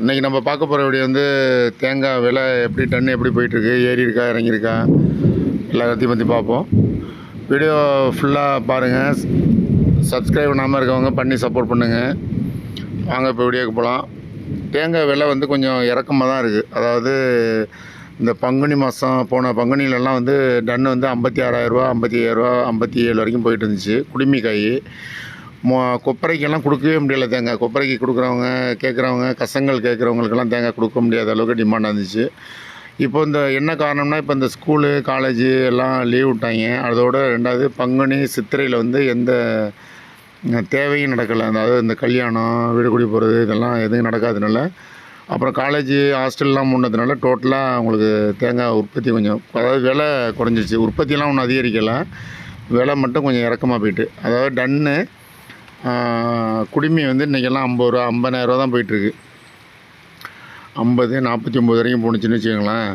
இன்றைக்கி நம்ம பார்க்க போகிற வீடியோ வந்து தேங்காய் விலை எப்படி டன்னு எப்படி போயிட்டுருக்கு ஏறி இருக்கா இறங்கியிருக்கா எல்லாத்தையும் பற்றி பார்ப்போம். வீடியோ ஃபுல்லாக பாருங்கள் சப்ஸ்கிரைப் பண்ணாமல் இருக்கவங்க பண்ணி சப்போர்ட் பண்ணுங்கள் வாங்க இப்போ வீடியோக்கு போகலாம் தேங்காய் விலை வந்து கொஞ்சம் இறக்கமாக தான் இருக்குது அதாவது இந்த பங்குனி மாதம் போன பங்குனிலெல்லாம் வந்து டன்னு வந்து ஐம்பத்தி ஆறாயிரரூவா ஐம்பத்தி ஐயாயிரரூவா ஐம்பத்தி ஏழு வரைக்கும் போயிட்டு இருந்துச்சு. குடிமிக்காய். மொ கொப்பரைக்கெல்லாம் கொடுக்கவே முடியல தேங்காய். கொப்பரைக்கு கொடுக்குறவங்க கேட்குறவங்க கசங்கள் கேட்குறவங்களுக்கெல்லாம் தேங்காய் கொடுக்க முடியாத அளவுக்கு டிமாண்ட் இருந்துச்சு இப்போ இந்த என்ன காரணம்னா இப்போ இந்த ஸ்கூலு காலேஜு எல்லாம் லீவ் விட்டாங்க. அதோட ரெண்டாவது பங்குனி சித்திரையில் வந்து எந்த தேவையும் நடக்கலை. அதாவது இந்த கல்யாணம் வீடு குடி போகிறது இதெல்லாம் எதுவும் நடக்காதனால அப்புறம் காலேஜ் ஹாஸ்டல்லாம் முன்னதுனால டோட்டலாக உங்களுக்கு தேங்காய் உற்பத்தி கொஞ்சம் அதாவது விலை குறைஞ்சிருச்சு. உற்பத்தியெல்லாம் ஒன்றும் அதிகரிக்கலை. விலை மட்டும் கொஞ்சம் இறக்கமாக போயிட்டு. அதாவது டன்னு குடிமி வந்து இன்றைக்கெல்லாம் ஐம்பது ரூபா ஐம்பதாயிரரூவா தான் போயிட்டுருக்கு. ஐம்பது நாற்பத்தி ஒம்பது வரைக்கும் போணுச்சுன்னு வச்சுக்கோங்களேன்.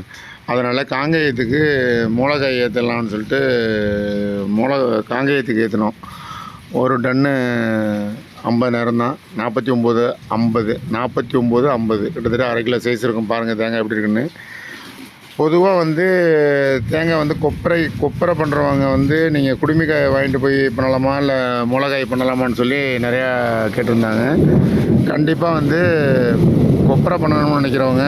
அதனால் காங்கேயத்துக்கு மிளகாய் ஏற்றலாம்னு சொல்லிட்டு மூல காங்கேயத்துக்கு ஏற்றினோம் ஒரு டன்னு ஐம்பதாயிரம் தான். நாற்பத்தி ஒம்பது ஐம்பது நாற்பத்தி ஒம்பது ஐம்பது. கிட்டத்தட்ட அரை கிலோ சைஸ் இருக்கும். பாருங்கள் தேங்காய் எப்படி இருக்குன்னு. பொதுவாக வந்து தேங்காய் வந்து கொப்பரை கொப்பரை பண்ணுறவங்க வந்து நீங்கள் குடுமிக்காய் வாங்கிட்டு போய் பண்ணலாமா? இல்லை மிளகாய் பண்ணலாமான்னு சொல்லி நிறையா கேட்டிருந்தாங்க. கண்டிப்பாக வந்து கொப்பரை பண்ணணும்னு நினைக்கிறவங்க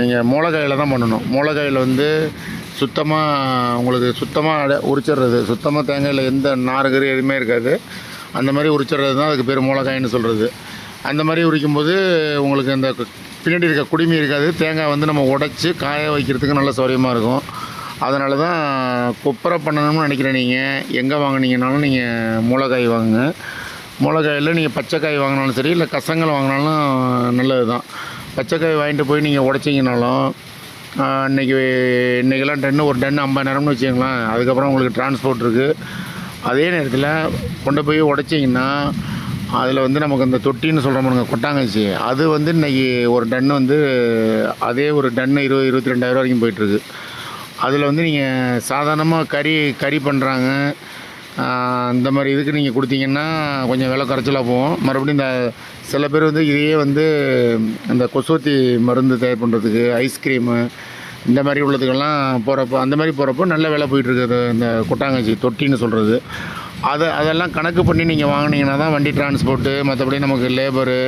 நீங்கள் மிளகாயில் தான் பண்ணணும். மிளகாயில் வந்து சுத்தமாக உங்களுக்கு சுத்தமாக உரிச்சிடுறது. சுத்தமாக தேங்காயில் எந்த நாறுகரு எதுவுமே இருக்காது. அந்த மாதிரி உரிச்சிடுறது தான் அதுக்கு பேர் மிளகாயின்னு சொல்கிறது அந்த மாதிரி உரிக்கும்போது உங்களுக்கு அந்த பின்னாடி இருக்க குடிமி இருக்காது. தேங்காய் வந்து நம்ம உடச்சி காய வைக்கிறதுக்கு நல்ல சௌரியமாக இருக்கும். அதனால தான் கொப்பரை பண்ணணும்னு நினைக்கிறேன் நீங்கள் எங்கே வாங்கினீங்கனாலும் நீங்கள் மூலக்காய் வாங்குங்க. மூலக்காயில் நீங்கள் பச்சைக்காய் வாங்கினாலும் சரி இல்லை கசங்கள் வாங்கினாலும் நல்லது தான் பச்சைக்காய் வாங்கிட்டு போய் நீங்கள் உடச்சிங்கனாலும் இன்றைக்கி இன்னைக்கு இன்றைக்கெல்லாம் டென்னு ஒரு டென்னு ஐம்பதாயிரம்னு வச்சுக்கோங்களேன். அதுக்கப்புறம் உங்களுக்கு டிரான்ஸ்போர்ட் இருக்குது அதே நேரத்தில் கொண்டு போய் உடச்சிங்கன்னா அதில் வந்து நமக்கு அந்த தொட்டின்னு சொல்கிறோம்னுங்க கொட்டாங்கச்சி. அது வந்து இன்றைக்கி ஒரு டன்னு வந்து அதே ஒரு டன்னு இருபது இருபத்தி ரெண்டாயிரம் வரைக்கும் போயிட்டுருக்கு. அதில் வந்து நீங்கள் சாதாரணமாக கறி கறி பண்ணுறாங்க இந்த மாதிரி இதுக்கு நீங்கள் கொடுத்தீங்கன்னா கொஞ்சம் விலை குறைச்சலாக போகும். மறுபடியும் இந்த சில பேர் வந்து இதையே வந்து இந்த கொசுவத்தி மருந்து தயார் பண்ணுறதுக்கு ஐஸ்கிரீமு இந்த மாதிரி உள்ளதுக்கெல்லாம் போகிறப்போ அந்த மாதிரி போகிறப்போ நல்ல விலை போயிட்டுருக்குது இந்த கொட்டாங்கச்சி தொட்டின்னு சொல்கிறது அதை அதெல்லாம் கணக்கு பண்ணி நீங்கள் வாங்குனீங்கன்னா தான் வண்டி டிரான்ஸ்போர்ட்டு மற்றபடி நமக்கு லேபரு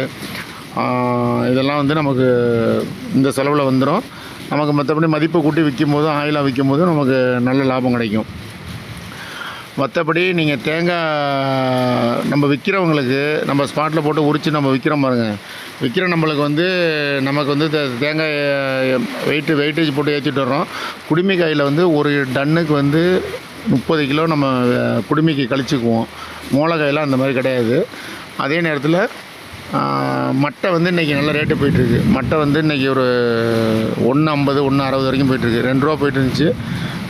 இதெல்லாம் வந்து நமக்கு இந்த செலவில் வந்துடும் நமக்கு மற்றபடி மதிப்பு கூட்டி விற்கும் போதும் ஆயிலாக விற்கும் போதும் நமக்கு நல்ல லாபம் கிடைக்கும். மற்றபடி நீங்கள் தேங்காய் நம்ம விற்கிறவங்களுக்கு நம்ம ஸ்பாட்டில் போட்டு உரித்து நம்ம விற்கிறோம் பாருங்கள் விற்கிற நம்மளுக்கு வந்து நமக்கு வந்து தேங்காய் வெயிட்டு வெயிட்டேஜ் போட்டு ஏற்றிட்டு வர்றோம். குடுமிக்காயில் வந்து ஒரு டன்னுக்கு வந்து முப்பது கிலோ நம்ம குடுமிக்கு கழிச்சுக்குவோம். மூலக்காயெல்லாம் அந்த மாதிரி கிடையாது. அதே நேரத்தில் மட்டை வந்து இன்றைக்கி நல்ல ரேட்டு போயிட்டுருக்கு. மட்டை வந்து இன்றைக்கி ஒரு ஒன்று ஐம்பது ஒன்று அறுபது வரைக்கும் போயிட்டுருக்கு. ரெண்டு ரூபா போயிட்டு இருந்துச்சு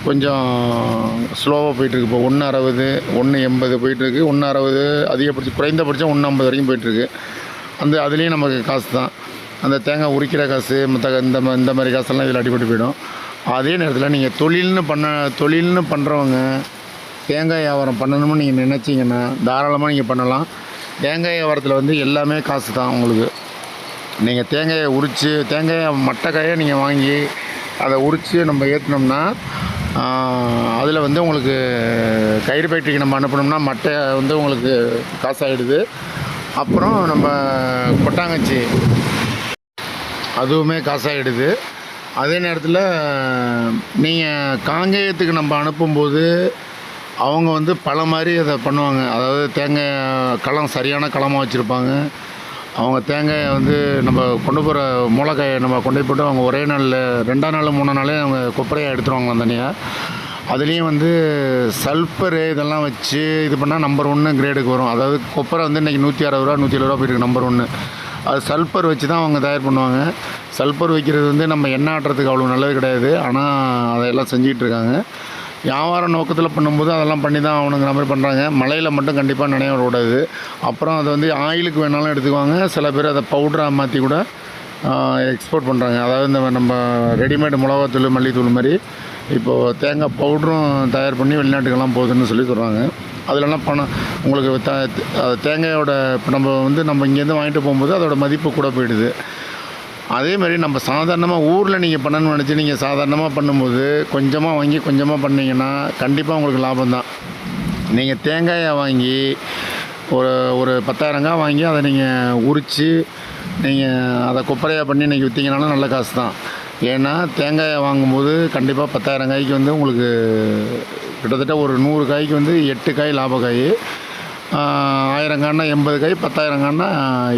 கொஞ்சம் ஸ்லோவாக போயிட்டுருக்கு இப்போ. ஒன்று அறுபது ஒன்று எண்பது போயிட்டுருக்கு. ஒன்று அறுபது அதிகபட்சம் குறைந்தபட்சம் ஒன்று ஐம்பது வரைக்கும் போயிட்டுருக்கு. அந்த அதுலேயும் நமக்கு காசு தான். அந்த தேங்காய் உரிக்கிற காசு மற்ற இந்த மா- இந்த மாதிரி காசெல்லாம் இதில் அடிபட்டு போயிடும். அதே நேரத்தில் நீங்கள் தொழில்னு பண்ண தொழில்னு பண்ணுறவங்க தேங்காய் வியாபாரம் பண்ணணும்னு நீங்கள் நினச்சிங்கன்னா தாராளமாக நீங்கள் பண்ணலாம். தேங்காய் வியாபாரத்தில் வந்து எல்லாமே காசு தான் உங்களுக்கு. நீங்கள் தேங்காயை உரித்து தேங்காயை மட்டைக்காயை நீங்கள் வாங்கி அதை உரித்து நம்ம ஏற்றினோம்னா அதில் வந்து உங்களுக்கு கயிறு ஃபேக்ட்ரிக்கு நம்ம அனுப்பினோம்னா மட்டை வந்து உங்களுக்கு காசாகிடுது அப்புறம் நம்ம கொட்டாங்கச்சி அதுவுமே காசாகிடுது அதே நேரத்தில் நீங்கள் காங்கேயத்துக்கு நம்ம அனுப்பும்போது அவங்க வந்து பல மாதிரி அதை பண்ணுவாங்க. அதாவது தேங்காய் களம் சரியான களமாக வச்சுருப்பாங்க. அவங்க தேங்காயை வந்து நம்ம கொண்டு போகிற மூலக்காயை நம்ம கொண்டு போய் போட்டு அவங்க ஒரே நாளில் ரெண்டாம் நாள் மூணாம் நாளே அவங்க கொப்பரையாக எடுத்துருவாங்க தனியாக அதுலேயும் வந்து சல்ஃபரு இதெல்லாம் வச்சு இது பண்ணால் நம்பர் ஒன்று கிரேடுக்கு வரும். அதாவது கொப்பரை வந்து இன்றைக்கி நூற்றி அறுபது ரூபா நூற்றி எழுபது ரூபா போயிருக்கு நம்பர் ஒன்று அது சல்பர் வச்சு தான் அவங்க தயார் பண்ணுவாங்க. சல்பர் வைக்கிறது வந்து நம்ம எண்ணெய் ஆட்டுறதுக்கு அவ்வளோ நல்லது கிடையாது. ஆனால் அதையெல்லாம் செஞ்சுக்கிட்டு இருக்காங்க. வியாபார நோக்கத்தில் பண்ணும்போது அதெல்லாம் பண்ணி தான் அவனுங்கிற மாதிரி பண்ணுறாங்க மழையில் மட்டும் கண்டிப்பாக நினைய விடக்கூடாது அப்புறம் அதை வந்து ஆயிலுக்கு வேணாலும் எடுத்துக்குவாங்க. சில பேர் அதை பவுடராக மாற்றி கூட எக்ஸ்போர்ட் பண்ணுறாங்க அதாவது இந்த நம்ம ரெடிமேட் மிளகாத்தூள் மல்லித்தூள் மாதிரி இப்போது தேங்காய் பவுடரும் தயார் பண்ணி வெளிநாட்டுக்கெல்லாம் போகுதுன்னு சொல்லி சொல்கிறாங்க அதுலலாம் பணம்? உங்களுக்கு த அது தேங்காயோட இப்போ நம்ம வந்து நம்ம இங்கேருந்து வாங்கிட்டு போகும்போது அதோட மதிப்பு கூட போயிடுது. அதே மாதிரி நம்ம சாதாரணமாக ஊரில் நீங்கள் பண்ணணும்னு நினச்சி நீங்கள் சாதாரணமாக பண்ணும்போது கொஞ்சமாக வாங்கி கொஞ்சமாக பண்ணிங்கன்னா கண்டிப்பாக உங்களுக்கு லாபம் தான். நீங்கள் தேங்காயை வாங்கி ஒரு ஒரு பத்தாயிரங்காய் வாங்கி அதை நீங்கள் உரித்து நீங்கள் அதை கொப்பரையாக பண்ணி இன்றைக்கி விற்றிங்கனாலும் நல்ல காசு தான். ஏன்னா தேங்காயை வாங்கும்போது கண்டிப்பாக பத்தாயிரங்காய்க்கு வந்து உங்களுக்கு கிட்டத்தட்ட ஒரு நூறு காய்க்கு வந்து எட்டு காய் லாப காய் ஆயிரம் காய்னா எண்பது காய் பத்தாயிரம் காய்னா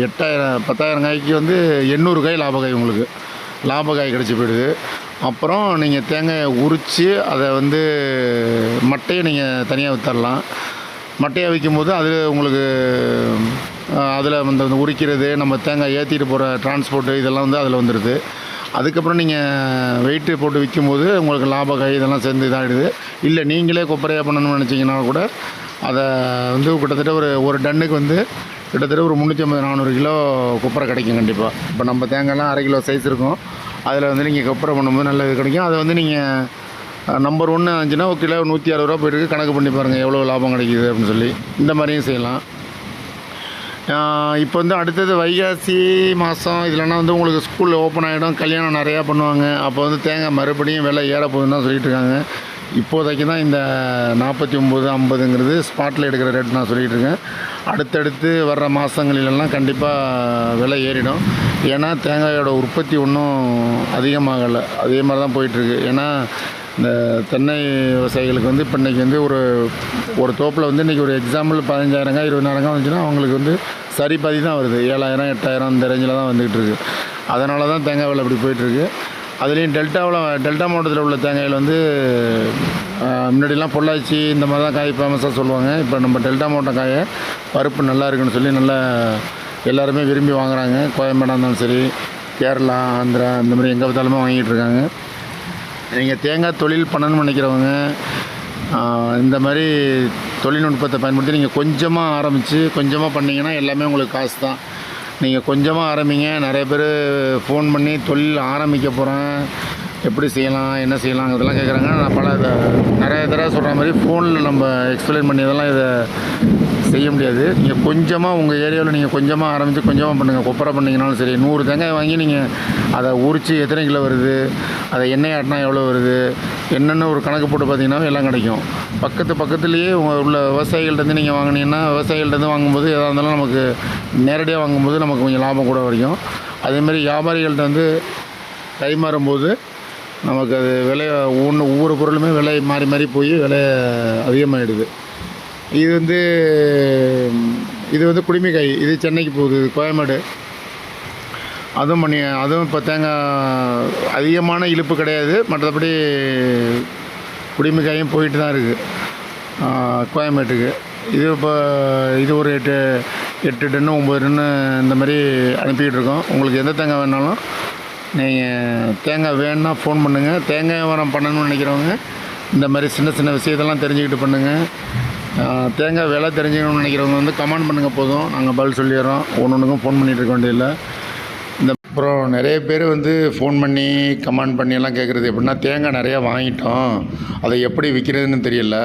எட்டாயிரம் பத்தாயிரம் காய்க்கு வந்து எண்ணூறு காய் லாப காய் உங்களுக்கு. லாப காய் கிடச்சி போயிடுது. அப்புறம் நீங்கள் தேங்காயை உரித்து அதை வந்து மட்டையை நீங்கள் தனியாக வித்தரலாம். மட்டையை விற்கும்போது அது உங்களுக்கு அதில் வந்து அந்த உரிக்கிறது நம்ம தேங்காய் ஏற்றிட்டு போகிற டிரான்ஸ்போர்ட்டு இதெல்லாம் வந்து அதில் வந்துடுது அதுக்கப்புறம் நீங்கள் வெயிட்டு போட்டு விற்கும்போது உங்களுக்கு லாப கை இதெல்லாம் சேர்ந்து இதாகிடுது இல்லை நீங்களே கொப்பரையாக பண்ணணும்னு நினச்சிங்கன்னா கூட அதை வந்து கிட்டத்தட்ட ஒரு ஒரு டன்னுக்கு வந்து கிட்டத்தட்ட ஒரு முந்நூற்றி ஐம்பது நானூறு கிலோ கொப்பரை கிடைக்கும் கண்டிப்பாக இப்போ நம்ம தேங்காய்லாம் அரை கிலோ சைஸ் இருக்கும். அதில் வந்து நீங்கள் கொப்பரை பண்ணும்போது நல்ல இது கிடைக்கும். அதை வந்து நீங்கள் நம்பர் ஒன்று ஆச்சுன்னா ஒரு கிலோ நூற்றி அறுபது ரூபா போயிருக்கு கணக்கு பண்ணி பாருங்கள் எவ்வளோ லாபம் கிடைக்குது அப்படின்னு சொல்லி. இந்த மாதிரியும் செய்யலாம். இப்போ வந்து அடுத்தது வைகாசி மாதம் இதுலனா வந்து உங்களுக்கு ஸ்கூல் ஓப்பன் ஆகிடும் கல்யாணம் நிறையா பண்ணுவாங்க. அப்போ வந்து தேங்காய் மறுபடியும் விலை ஏறப்போகுதுன்னு தான் சொல்லிகிட்டு இருக்காங்க. இப்போதைக்கு தான் இந்த நாற்பத்தி ஒம்பது ஐம்பதுங்கிறது ஸ்பாட்டில் எடுக்கிற ரேட் நான் சொல்லிகிட்டு இருக்கேன். அடுத்தடுத்து வர்ற மாதங்களிலெல்லாம் கண்டிப்பாக விலை ஏறிடும். ஏன்னா தேங்காயோட உற்பத்தி ஒன்றும் அதிகமாகலை. அதே மாதிரி தான் போயிட்டுருக்கு ஏன்னா இந்த தென்னை விவசாயிகளுக்கு வந்து இப்போ இன்றைக்கி வந்து ஒரு ஒரு தோப்பில் வந்து இன்றைக்கி ஒரு எக்ஸாம்பிள் பதினஞ்சாயிரங்க இருபதாயிரங்க வந்துச்சுன்னா அவங்களுக்கு வந்து சரி பாதி தான் வருது. ஏழாயிரம் எட்டாயிரம் இந்த ரேஞ்சில் தான் வந்துக்கிட்டு இருக்குது அதனால தான் தேங்காய் விலை அப்படி போயிட்டுருக்கு அதுலேயும் டெல்டாவில் டெல்டா மாவட்டத்தில் உள்ள தேங்காயில் வந்து முன்னாடிலாம் பொள்ளாச்சி இந்த மாதிரி தான் காய் ஃபேமஸாக சொல்லுவாங்க. இப்போ நம்ம டெல்டா மாவட்டம் காயை பருப்பு நல்லா இருக்குன்னு சொல்லி நல்லா எல்லாருமே விரும்பி வாங்குறாங்க. கோயம்பேடாக இருந்தாலும் சரி கேரளா ஆந்திரா இந்த மாதிரி எங்கே பார்த்தாலுமே வாங்கிட்டு இருக்காங்க. நீங்கள் தேங்காய் தொழில் பண்ணணும்னு நினைக்கிறவங்க இந்த மாதிரி தொழில்நுட்பத்தை பயன்படுத்தி நீங்கள் கொஞ்சமாக ஆரம்பித்து கொஞ்சமாக பண்ணிங்கன்னா எல்லாமே உங்களுக்கு காசு தான். நீங்கள் கொஞ்சமாக ஆரம்பிங்க. நிறைய பேர் ஃபோன் பண்ணி தொழில் ஆரம்பிக்க போகிறேன் எப்படி செய்யலாம் என்ன செய்யலாம் இதெல்லாம் கேட்குறாங்க நான் பல இதை நிறைய தடவை சொல்கிற மாதிரி ஃபோனில் நம்ம எக்ஸ்பிளைன் பண்ணி இதெல்லாம் இதை செய்ய முடியாது. நீங்கள் கொஞ்சமாக உங்கள் ஏரியாவில் நீங்கள் கொஞ்சமாக ஆரம்பித்து கொஞ்சமாக பண்ணுங்கள் கொப்பரை பண்ணிங்கனாலும் சரி நூறு தேங்காய் வாங்கி நீங்கள் அதை உரித்து எத்தனை கிலோ வருது அதை எண்ணெய் ஆட்டினா எவ்வளோ வருது என்னென்ன ஒரு கணக்கு போட்டு பார்த்தீங்கன்னா எல்லாம் கிடைக்கும். பக்கத்து பக்கத்துலேயே உள்ள விவசாயிகள்டேருந்து நீங்கள் வாங்கினீங்கன்னா விவசாயிகள்டேருந்து வாங்கும்போது எதாக இருந்தாலும் நமக்கு நேரடியாக வாங்கும்போது நமக்கு கொஞ்சம் லாபம் கூட வரைக்கும். அதேமாதிரி வியாபாரிகள்ட்ட வந்து கைமாறும்போது நமக்கு அது விலை ஒன்று ஒவ்வொரு பொருளுமே விலை மாறி மாறி போய் விலை அதிகமாகிடுது இது வந்து இது வந்து குடிமிக்காய் இது சென்னைக்கு போகுது கோயம்பேடு. அதுவும் பண்ணி அதுவும் இப்போ தேங்காய் அதிகமான இழுப்பு கிடையாது மற்றபடி குடிமிக்காயும் போயிட்டு தான் இருக்குது கோயம்பேட்டுக்கு. இது இப்போ இது ஒரு எட்டு எட்டு டன்னு ஒம்பது டன்னு இந்த மாதிரி அனுப்பிக்கிட்டு இருக்கோம். உங்களுக்கு எந்த தேங்காய் வேணாலும் நீங்கள் தேங்காய் வேணுன்னா ஃபோன் பண்ணுங்கள் தேங்காய் வியாபாரம் பண்ணணும்னு நினைக்கிறவங்க இந்த மாதிரி சின்ன சின்ன விஷயத்தெல்லாம் தெரிஞ்சுக்கிட்டு பண்ணுங்கள் தேங்காய் விலை தெரிஞ்சுக்கணும்னு நினைக்கிறவங்க வந்து கமெண்ட் பண்ணுங்கள் போதும். நாங்கள் பதில் சொல்லிடுறோம். ஒன்று ஒன்றுக்கும் ஃபோன் பண்ணிகிட்டு இருக்க வேண்டியதில்லை. இந்த அப்புறம் நிறைய பேர் வந்து ஃபோன் பண்ணி கமெண்ட் பண்ணி எல்லாம் கேட்குறது எப்படின்னா தேங்காய் நிறையா வாங்கிட்டோம். அதை எப்படி விற்கிறதுன்னு தெரியல.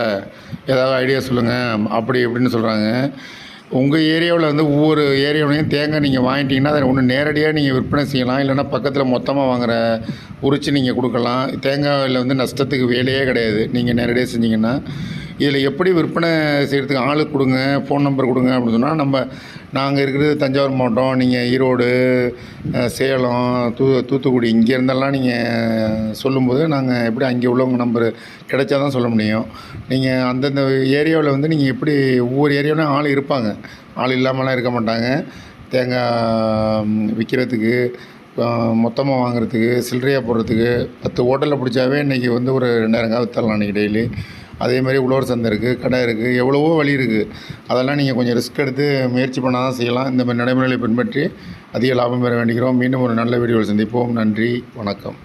ஏதாவது ஐடியா சொல்லுங்கள் அப்படி இப்படின்னு சொல்கிறாங்க உங்கள் ஏரியாவில் வந்து ஒவ்வொரு ஏரியாவிலையும் தேங்காய் நீங்கள் வாங்கிட்டீங்கன்னா அதை ஒன்று நேரடியாக நீங்கள் விற்பனை செய்யலாம். இல்லைன்னா பக்கத்தில் மொத்தமாக வாங்குகிற உரித்து நீங்கள் கொடுக்கலாம். தேங்காயில் வந்து நஷ்டத்துக்கு வேலையே கிடையாது. நீங்கள் நேரடியாக செஞ்சீங்கன்னா இதில் எப்படி விற்பனை செய்கிறதுக்கு ஆளு கொடுங்க ஃபோன் நம்பர் கொடுங்க அப்படின்னு சொன்னால் நம்ம நாங்கள் இருக்கிறது தஞ்சாவூர் மாவட்டம் நீங்கள் ஈரோடு சேலம் தூ தூத்துக்குடி இங்கே இருந்தெல்லாம் நீங்கள் சொல்லும்போது நாங்கள் எப்படி அங்கே உள்ளவங்க நம்பர் கிடைச்சா தான் சொல்ல முடியும். நீங்கள் அந்தந்த ஏரியாவில் வந்து நீங்கள் எப்படி ஒவ்வொரு ஏரியாவிலும் ஆள் இருப்பாங்க. ஆள் இல்லாமலாம் இருக்க மாட்டாங்க. தேங்காய் விற்கிறதுக்கு மொத்தமாக வாங்குறதுக்கு சில்லறையாக போடுறதுக்கு பத்து ஹோட்டலில் பிடிச்சாவே இன்றைக்கி வந்து ஒரு ரெண்டாயிரம் காய் வித்தரலாம் டெய்லி அதே மாதிரி உழவர் சந்தை இருக்குது கடை இருக்குது எவ்வளவோ வழி இருக்குது அதெல்லாம் நீங்கள் கொஞ்சம் ரிஸ்க் எடுத்து முயற்சி பண்ணால் தான் செய்யலாம். இந்த மாதிரி நடைமுறைகளை பின்பற்றி அதிக லாபம் பெற வேண்டுகிறோம். மீண்டும் ஒரு நல்ல வீடியோவில் சந்திப்போம். நன்றி. வணக்கம்.